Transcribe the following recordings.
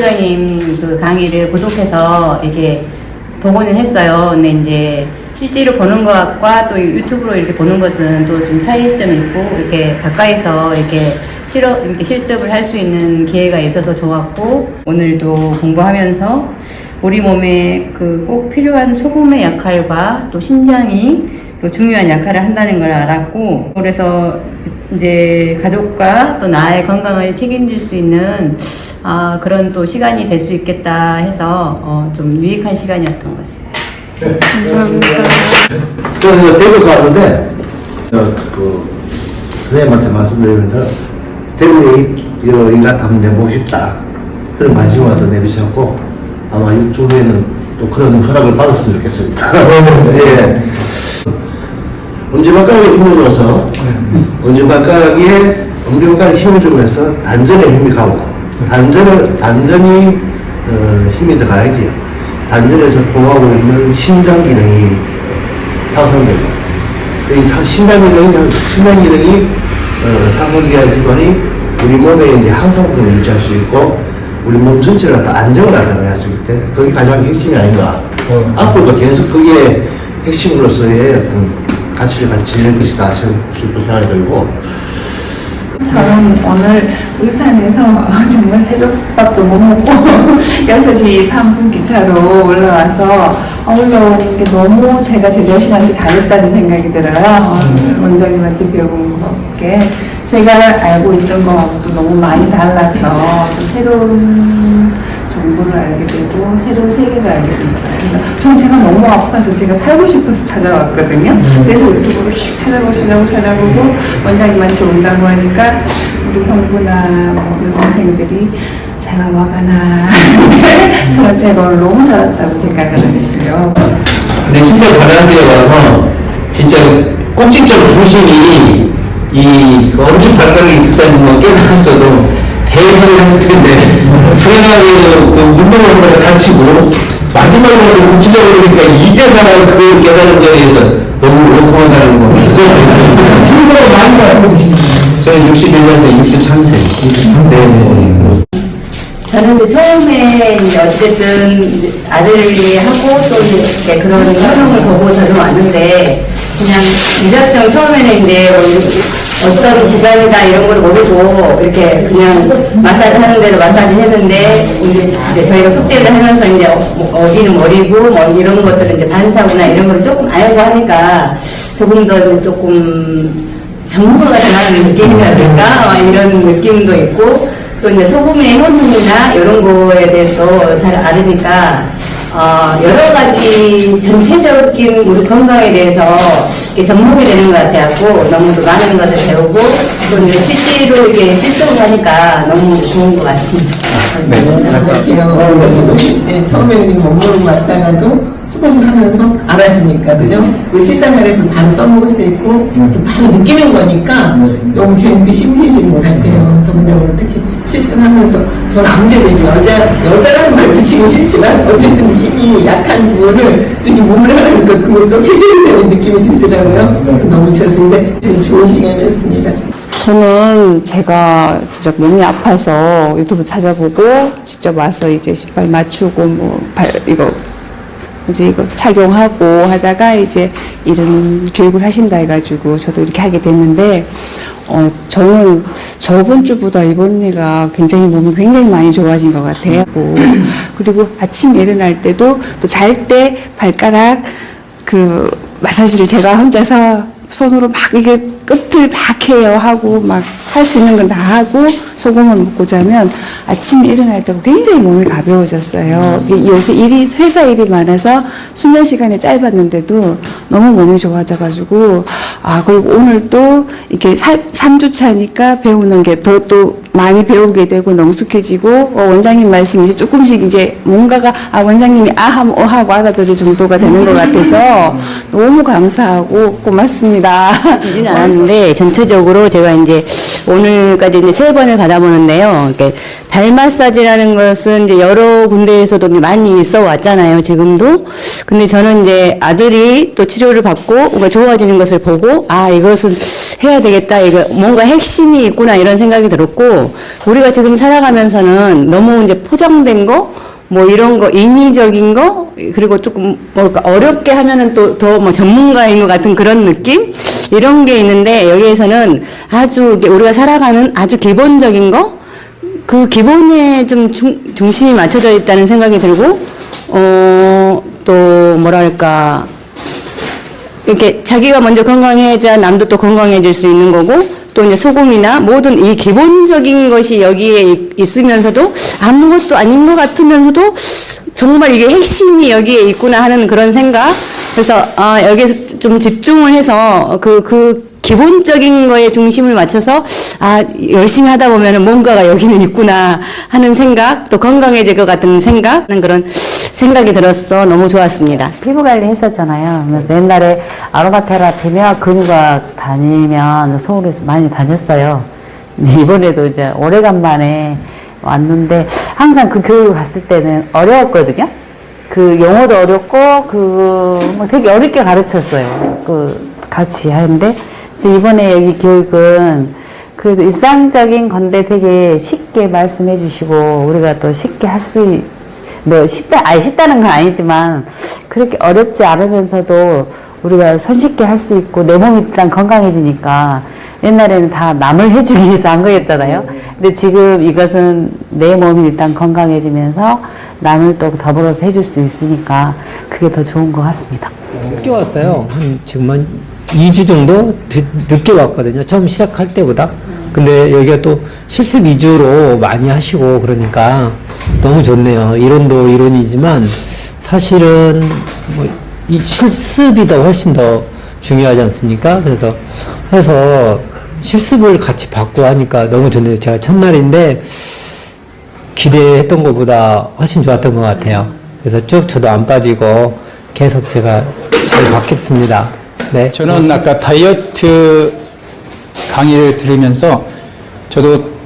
소장님 그 강의를 구독해서 이게 보고는 했어요. 근데 이제 실제로 보는 것과 또 유튜브로 이렇게 보는 것은 또 좀 차이점이 있고 이렇게 가까이서 이렇게 실어 이렇게 실습을 할 수 있는 기회가 있어서 좋았고 오늘도 공부하면서 우리 몸에 그 꼭 필요한 소금의 역할과 또 신장이 또 중요한 역할을 한다는 걸 알았고 그래서 이제 가족과 또 나의 건강을 책임질 수 있는 아, 그런 또 시간이 될 수 있겠다 해서 어, 좀 유익한 시간이었던 것 같습니다. 네, 감사합니다. 저는 이제 대구에서 왔는데, 저, 그, 선생님한테 말씀드리면서, 대구에 인간 한번 내보고 싶다. 그런 관심을 갖다 내주셨고, 아마 이쪽에는 또 그런 허락을 받았으면 좋겠습니다. 예. 엄지발가락에 힘을 줘서, 엄지발가락에, 엄지발가락에 힘을 주면서 단전에 힘이 가고, 단전을, 단전이, 어, 힘이 더 가야지. 단전에서 보호하고 있는 심장 기능이 향상되고, 이 사- 심장 기능이, 향- 심장 기능이, 어, 향상돼야지만이 우리 몸에 이제 항상성을 유지할 수 있고, 우리 몸 전체를 갖다 안정을 나타내야 되기 때문에, 그게 가장 핵심이 아닌가. 어. 앞으로도 계속 그게 핵심으로서의 어떤 가치를 같이 지낼 것이다 싶은 생각이 들고, 저는 오늘 울산에서 정말 새벽밥도 못 먹고 6시 3분 기차로 올라와서 어, 올라오는 게 너무 제가 제 자신한테 잘했다는 생각이 들어요. 어, 원장님한테 배운 것게 제가 알고 있던 거하고도 너무 많이 달라서 또 새로운 정보를 알게 되고 새로운 세계를 알게 된것 같아요. 전 제가 너무 아파서 제가 살고 싶어서 찾아왔거든요. 그래서 유튜브로 계속 찾아보고 찾아보고 찾아보고 원장님한테 온다고 하니까 우리 형부나 뭐 여동생들이 제가 와가나 저는 제걸 너무 잘했다고 생각을 했어요. 근데 진짜 바란스에 와서 진짜 꼭지점 중심이 이 엄지 발가락이 있었다는 걸 깨달았어도 대사를 했을 텐데 불행하게도 그 운동을 하다가 다치고 마지막에 와서 뭉치려 그러니까 이제서야 그 깨달은 거에 대해서 너무 오통하다는 거. 친구가 많이 바쁘시죠 저는 61년생 63세. 63대 저는 이제 처음에 이제 어쨌든 이제 아들이 하고 또 이렇게 그런 현황을 보고 저는 왔는데 그냥 유자병 처음에는 이제 어- 어떤 기관이다 이런 걸 모르고 이렇게 그냥 마사지 하는 대로 마사지 했는데 이제, 저희가 숙제를 하면서 이제 어, 뭐 어디는 머리고 뭐 이런 것들은 이제 반사구나 이런 걸 조금 알고 하니까 조금 더 이제 조금 전문가가 되는 느낌이랄까? 막 이런 느낌도 있고 또 이제 소금의 효능이나 이런 거에 대해서 잘 알으니까 어, 여러 가지 전체적인 우리 건강에 대해서 이렇게 접목이 되는 것 같아갖고 너무 많은 것을 배우고 또 이제 실제로 이렇게 실습을 하니까 너무 좋은 것 같습니다. 네, 처음에는 못 모르고 왔다가도 수업을 하면서 알아지니까, 그죠? 그 실생활에서 바로 써먹을 수 있고, 또 바로 느끼는 거니까 너무 재밌고 신기해지는 것 같아요. 근데 오늘 특히 실습하면서 저는 아무래도 여자, 여자라는 말 붙이기 싫지만, 어쨌든 힘이 약한 부분을 되게 몸을 하니까 그걸 또 해결되는 느낌이 들더라고요. 그래서 너무. 되게 좋은 시간이었습니다. 저는 제가 진짜 몸이 아파서 유튜브 찾아보고 직접 와서 이제 신발 맞추고 뭐 발, 이거 이제 이거 착용하고 하다가 이제 이런 교육을 하신다 해가지고 저도 이렇게 하게 됐는데 어 저는 저번 주보다 이번 주가 굉장히 몸이 굉장히 많이 좋아진 것 같아요. 그리고 아침에 일어날 때도 또 잘 때 발가락 그 마사지를 제가 혼자서 손으로 막 이게 끝을 막 해요 하고 막 할 수 있는 건 다 하고 소금을 먹고 자면 아침에 일어날 때 굉장히 몸이 가벼워졌어요. 요새 일이 회사 일이 많아서 수면 시간이 짧았는데도 너무 몸이 좋아져가지고 아 그리고 오늘 또 이렇게 3 주 차니까 배우는 게 더 또 많이 배우게 되고 능숙해지고 어, 원장님 말씀 이제 조금씩 이제 뭔가가 아 원장님이 아 하면 어 하고 알아들을 정도가 되는 것 같아서 너무 감사하고 고맙습니다. 받았는데 전체적으로 제가 이제 오늘까지 이제 세 번을 받아보는데요. 이렇게 발 마사지라는 것은 이제 여러 군데에서도 많이 있어 왔잖아요. 지금도. 근데 저는 이제 아들이 또 치료를 받고 뭔가 좋아지는 것을 보고 아 이것은 해야 되겠다. 이거 뭔가 핵심이 있구나 이런 생각이 들었고 우리가 지금 살아가면서는 너무 이제 포장된 거 뭐 이런 거 인위적인 거? 그리고 조금 뭐랄까 어렵게 하면은 또 더 뭐 전문가인 것 같은 그런 느낌? 이런 게 있는데 여기에서는 아주 우리가 살아가는 아주 기본적인 거? 그 기본에 좀 중, 중심이 맞춰져 있다는 생각이 들고 어 또 뭐랄까. 이렇게 자기가 먼저 건강해야 남도 또 건강해질 수 있는 거고 또 이제 소금이나 모든 이 기본적인 것이 여기에 있- 있으면서도 아무것도 아닌 것 같으면서도 정말 이게 핵심이 여기에 있구나 하는 그런 생각. 그래서 아 여기서 좀 집중을 해서 그 그 기본적인 거에 중심을 맞춰서 아 열심히 하다 보면은 뭔가가 여기는 있구나 하는 생각 또 건강해질 것 같은 생각 그런 생각이 들었어 너무 좋았습니다. 피부 관리 했었잖아요. 그래서 옛날에 아로마 테라피며 근육학 다니면 서울에서 많이 다녔어요. 이번에도 이제 오래간만에 왔는데 항상 그 교육 갔을 때는 어려웠거든요. 그 용어도 어렵고 그 뭐 되게 어렵게 가르쳤어요. 그 같이 하는데 이번에 여기 교육은 그래도 일상적인 건데 되게 쉽게 말씀해 주시고 우리가 또 쉽게 할 수 뭐 쉽다 아니 쉽다는 건 아니지만 그렇게 어렵지 않으면서도 우리가 손쉽게 할 수 있고 내 몸이 일단 건강해지니까 옛날에는 다 남을 해주기 위해서 한 거였잖아요. 근데 지금 이것은 내 몸이 일단 건강해지면서 남을 또 더불어서 해줄 수 있으니까 그게 더 좋은 것 같습니다. 늦게 왔어요. 한 지금 한 2주 정도 늦, 늦게 왔거든요. 처음 시작할 때보다. 근데 여기가 또 실습 위주로 많이 하시고 그러니까 너무 좋네요. 이론도 이론이지만 사실은 뭐 이 실습이 더 훨씬 더 중요하지 않습니까? 그래서 해서 실습을 같이 받고 하니까 너무 좋네요. 제가 첫날인데 기대했던 것보다 훨씬 좋았던 것 같아요. 그래서 쭉 저도 안 빠지고 계속 제가 잘 받겠습니다. 네. 저는 아까 다이어트 강의를 들으면서 저도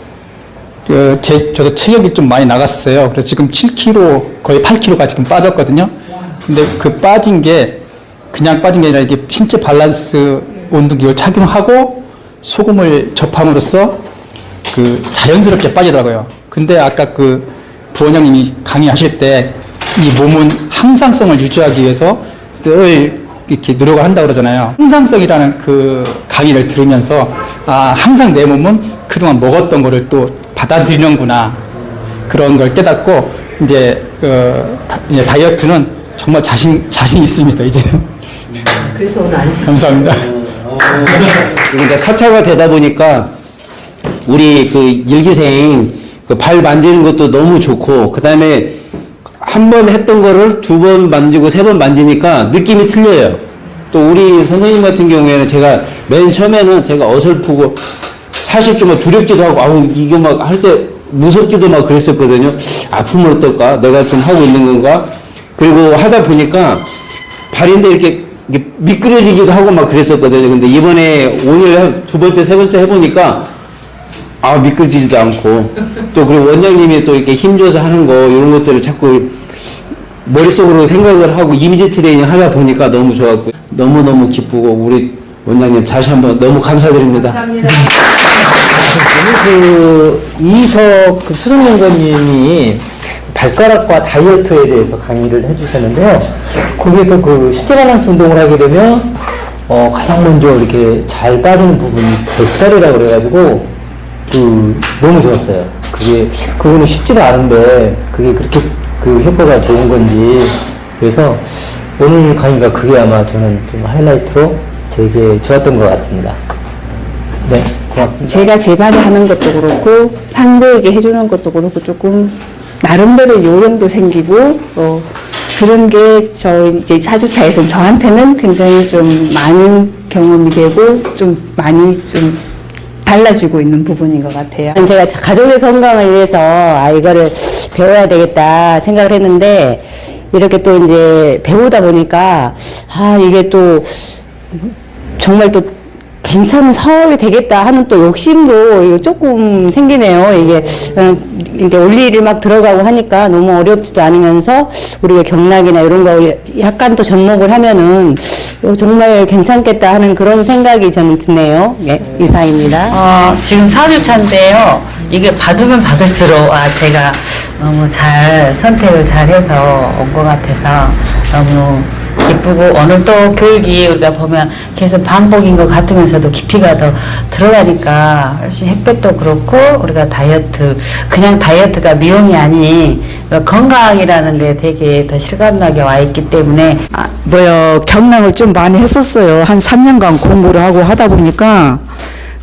그 제, 저도 체력이 좀 많이 나갔어요. 그래서 지금 7kg 거의 8kg가 지금 빠졌거든요. 근데 그 빠진 게 그냥 빠진 게 아니라 이게 신체 밸런스 온도기를 착용하고 소금을 접함으로써 그 자연스럽게 빠지더라고요. 근데 아까 그 부원장님이 강의하실 때 이 몸은 항상성을 유지하기 위해서 늘 이렇게 노력을 한다고 그러잖아요. 항상성이라는 그 강의를 들으면서 아, 항상 내 몸은 그동안 먹었던 거를 또 받아들이는구나. 그런 걸 깨닫고 이제, 어, 다, 이제 다이어트는 정말 자신, 자신 있습니다, 이제는. 그래서 오늘 안 감사합니다. 그리고 이제 4차가 되다 보니까 우리 그 일기생 그 발 만지는 것도 너무 좋고 그 다음에 한 번 했던 거를 두 번 만지고 세 번 만지니까 느낌이 틀려요. 또 우리 선생님 같은 경우에는 제가 맨 처음에는 제가 어설프고 사실 좀 두렵기도 하고 아우 이게 막할 때 무섭기도 막 그랬었거든요. 아픔을 어떨까? 내가 좀 하고 있는 건가? 그리고 하다 보니까 발인데 이렇게 미끄러지기도 하고 막 그랬었거든요. 근데 이번에 오늘 두 번째, 세 번째 해보니까 아, 미끄러지지도 않고 또 그리고 원장님이 또 이렇게 힘줘서 하는 거 이런 것들을 자꾸 머릿속으로 생각을 하고 이미지 트레이닝 하다 보니까 너무 좋았고 너무너무 기쁘고 우리 원장님 다시 한번 너무 감사드립니다. 그 이석 그 수석연구원님이 발가락과 다이어트에 대해서 강의를 해주셨는데요. 거기에서 그 시체 밸런스 운동을 하게 되면 어, 가장 먼저 이렇게 잘 빠지는 부분이 뱃살이라고 그래가지고 그 너무 좋았어요. 그게 그거는 쉽지가 않은데 그게 그렇게 그 효과가 좋은 건지 그래서 오늘 강의가 그게 아마 저는 좀 하이라이트로 되게 좋았던 것 같습니다. 네, 고맙습니다. 제가 제 발을 하는 것도 그렇고 상대에게 해주는 것도 그렇고 조금 나름대로 요령도 생기고 어, 그런 게 저 이제 사주차에서 저한테는 굉장히 좀 많은 경험이 되고 좀 많이 좀 달라지고 있는 부분인 것 같아요. 제가 가족의 건강을 위해서 아 이거를 배워야 되겠다 생각을 했는데 이렇게 또 이제 배우다 보니까 아 이게 또 정말 또 괜찮은 사업이 되겠다 하는 또 욕심도 조금 생기네요. 이게, 어, 이게 올리를 막 들어가고 하니까 너무 어렵지도 않으면서 우리가 경락이나 이런 거 약간 또 접목을 하면은 어, 정말 괜찮겠다 하는 그런 생각이 저는 드네요. 예, 이사입니다. 어, 지금 4주차인데요. 이게 받으면 받을수록, 아, 제가 너무 잘, 선택을 잘 해서 온 것 같아서 너무 기쁘고, 오늘 또 교육이 우리가 보면 계속 반복인 것 같으면서도 깊이가 더 들어가니까 훨씬 햇볕도 그렇고, 우리가 다이어트, 그냥 다이어트가 미용이 아닌 건강이라는 게 되게 더 실감나게 와 있기 때문에 아, 뭐요 경락을 좀 많이 했었어요. 한 3년간 공부를 하고 하다 보니까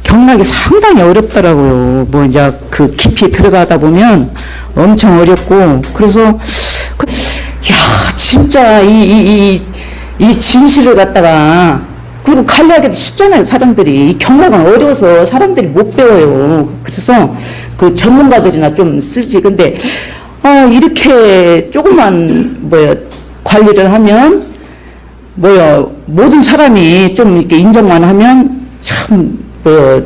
경락이 상당히 어렵더라고요. 뭐 이제 그 깊이 들어가다 보면 엄청 어렵고 그래서 그, 야 진짜 이 이 이 이 진실을 갖다가 그리고 관리하기도 쉽잖아요 사람들이 이 경락은 어려워서 사람들이 못 배워요. 그래서 그 전문가들이나 좀 쓰지 근데 아 이렇게 조그만 뭐야 관리를 하면 뭐야 모든 사람이 좀 이렇게 인정만 하면 참뭐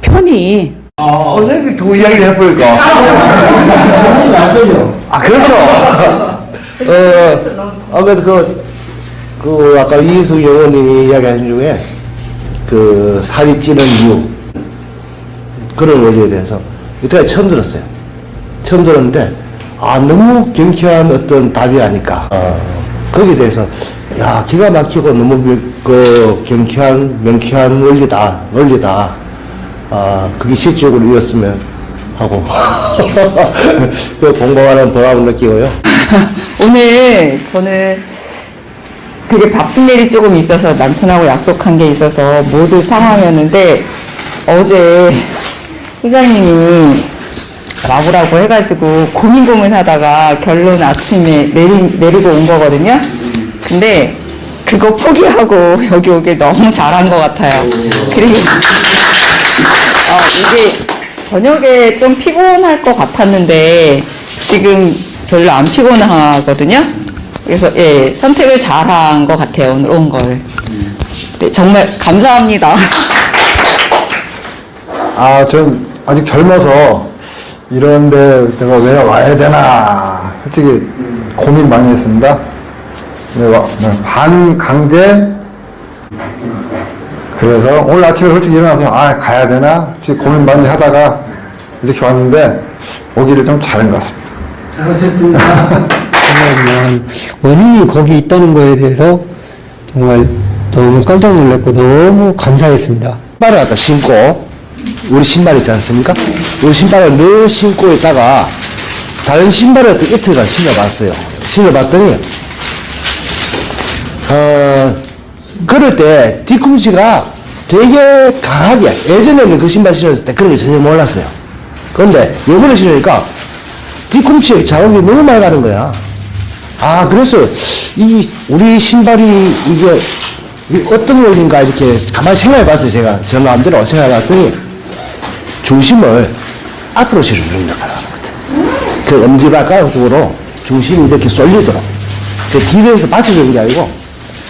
편히 아, 오늘 그 이야기를 해볼까? 아, 그렇죠. 어, 아무래도 그, 그, 아까 이희숙 영호님이 이야기하신 중에 그 살이 찌는 이유, 그런 원리에 대해서 이때까지 처음 들었어요. 처음 들었는데, 아, 너무 경쾌한 어떤 답이 아닐까. 어, 거기에 대해서, 야, 기가 막히고 너무 명- 그 경쾌한, 명쾌한 원리다, 원리다. 아, 그게 실질적으로 이었으면 하고. 그 공부하는 보람을 느끼고요. 오늘 저는 되게 바쁜 일이 조금 있어서 남편하고 약속한 게 있어서 못올 상황이었는데 어제 회장님이 와보라고 해가지고 고민 고민하다가 결론 아침에 내리, 내리고 온 거거든요. 근데 그거 포기하고 여기 오길 너무 잘한 것 같아요. 그리고 어, 이게 저녁에 좀 피곤할 것 같았는데 지금 별로 안 피곤하거든요. 그래서 예 선택을 잘한 것 같아요 오늘 온 걸. 네, 정말 감사합니다. 아, 전 아직 젊어서 이런데 내가 왜 와야 되나 솔직히 고민 많이 했습니다. 네, 와- 네, 반 강제 그래서 오늘 아침에 솔직히 일어나서 아 가야 되나 혹시 고민 많이 하다가 이렇게 왔는데 오기를 좀 잘한 것 같습니다. 왜냐하면 원인이 거기 있다는 거에 대해서 정말 너무 깜짝 놀랐고 너무 감사했습니다. 신발을 갖다 신고, 우리 신발 있지 않습니까? 우리 신발을 늘 신고 있다가, 다른 신발을 또 이틀간 신어봤어요. 신어봤더니, 어, 걸을 때 뒤꿈치가 되게 강하게, 예전에는 그 신발 신었을 때 그런 걸 전혀 몰랐어요. 그런데 요번에 신으니까 뒤꿈치에 자국이 너무 많이 가는 거야. 아, 그래서 이 우리 신발이 이게 이 어떤 원리인가 이렇게 가만히 생각해 봤어요. 제가 저 마음대로 생각해 봤더니 중심을 앞으로 실어주는 역할을 하는 것 같아요. 그 엄지발가락 쪽으로 중심이 이렇게 쏠리도록. 그 뒤에서 받쳐주는 게 아니고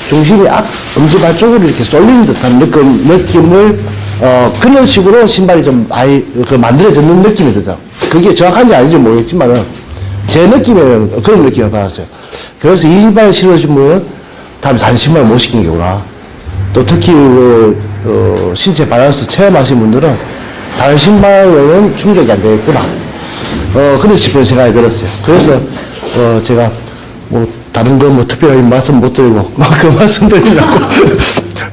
중심이 앞, 엄지발 쪽으로 이렇게 쏠리는 듯한 느낌, 느낌을, 어, 그런 식으로 신발이 좀 많이, 그, 만들어졌는 느낌이 들죠. 그게 정확한지 아닌지 모르겠지만은, 제 느낌에는 그런 느낌을 받았어요. 그래서 이 신발을 신어주면, 다음에 신발을 못 신기구나. 또 특히, 그, 어, 신체 밸런스 체험하신 분들은, 다른 신발로는 충족이 안 되겠구나. 어, 그런 싶은 생각이 들었어요. 그래서, 어, 제가, 뭐, 다른 거 뭐 특별히 말씀 못 드리고, 그 말씀 드리려고,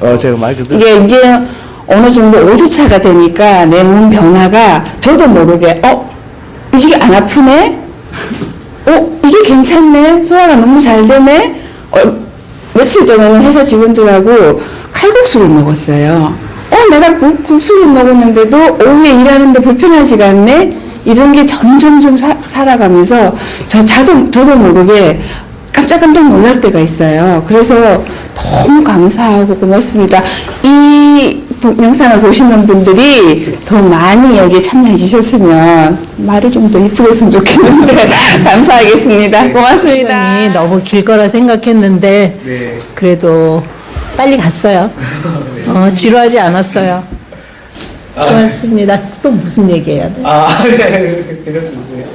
어, 제가 말 그대로. 이게 이제 어느 정도 5주차가 되니까 내 몸 변화가 저도 모르게 어? 이게 안 아프네? 어? 이게 괜찮네? 소화가 너무 잘 되네? 어, 며칠 전에는 회사 직원들하고 칼국수를 먹었어요. 어, 내가 국- 국수를 먹었는데도 오후에 일하는데 불편하지가 않네? 이런 게 점점점 사- 살아가면서 저, 자도, 저도 모르게 깜짝깜짝 놀랄 때가 있어요. 그래서 너무 감사하고 고맙습니다. 이 영상을 보시는 분들이 더 많이 여기에 참여해 주셨으면 말을 좀 더 이쁘게 했으면 좋겠는데 감사하겠습니다. 고맙습니다. 시간이 너무 길 거라 생각했는데 그래도 빨리 갔어요. 어, 지루하지 않았어요. 좋았습니다. 또 무슨 얘기해야 돼? 아, 네, 그렇습니다.